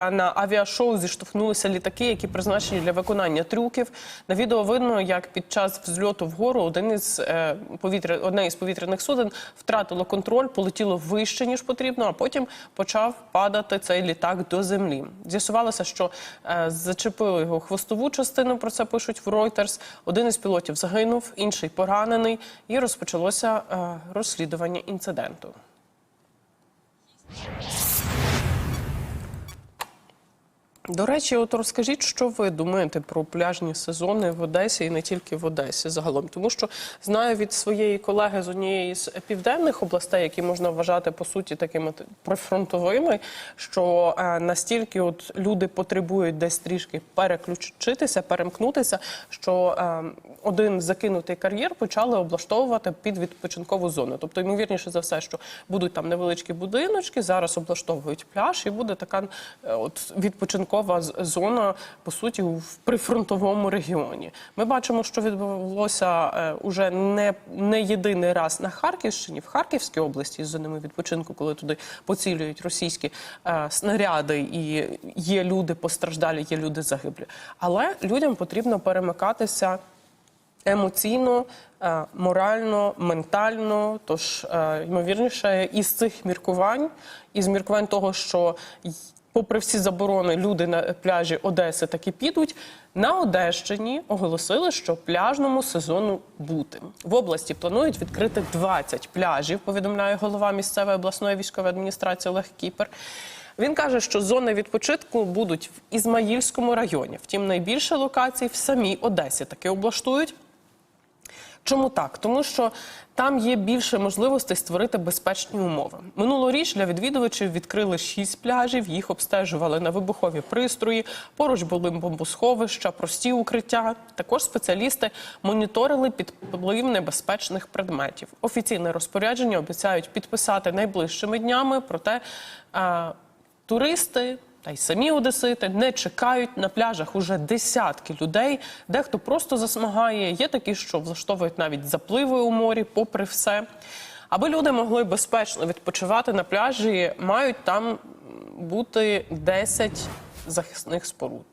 На авіашоу зіштовхнулися літаки, які призначені для виконання трюків. На відео видно, як під час взльоту вгору один із е, повітря, одне із повітряних суден втратило контроль, полетіло вище ніж потрібно, а потім почав падати цей літак до землі. З'ясувалося, що е, зачепили його хвостову частину. Про це пишуть в Reuters. Один із пілотів загинув, інший поранений, і розпочалося е, розслідування інциденту. До речі, от розкажіть, що ви думаєте про пляжні сезони в Одесі і не тільки в Одесі загалом, тому що знаю від своєї колеги з однієї з південних областей, які можна вважати по суті такими прифронтовими, що е, настільки от люди потребують десь трішки переключитися, перемкнутися, що е, один закинутий кар'єр почали облаштовувати під відпочинкову зону. Тобто, ймовірніше за все, що будуть там невеличкі будиночки, зараз облаштовують пляж, і буде така е, от відпочинкова з- зона, по суті, в прифронтовому регіоні. Ми бачимо, що відбулося е, уже не, не єдиний раз на Харківщині, в Харківській області з зонами відпочинку, коли туди поцілюють російські е, снаряди, і є люди постраждалі, є люди загиблі. Але людям потрібно перемикатися емоційно, е, морально, ментально. Тож, е, ймовірніше, із цих міркувань, із міркувань того, що попри всі заборони, люди на пляжі Одеси таки підуть. На Одещині оголосили, що пляжному сезону бути в області планують відкрити 20 пляжів. Повідомляє голова місцевої обласної військової адміністрації Олег Кіпер. Він каже, що зони відпочинку будуть в Ізмаїльському районі. Втім, найбільше локацій в самій Одесі таки облаштують. Чому так? Тому що там є більше можливостей створити безпечні умови. Минулоріч для відвідувачів відкрили шість пляжів, їх обстежували на вибухові пристрої. Поруч були бомбосховища, прості укриття. Також спеціалісти моніторили підплив небезпечних предметів. Офіційне розпорядження обіцяють підписати найближчими днями. Проте е, туристи. Та й самі одесити не чекають на пляжах уже десятки людей. Дехто просто засмагає. Є такі, що влаштовують навіть запливи у морі, попри все. Аби люди могли безпечно відпочивати на пляжі, мають там бути 10 захисних споруд.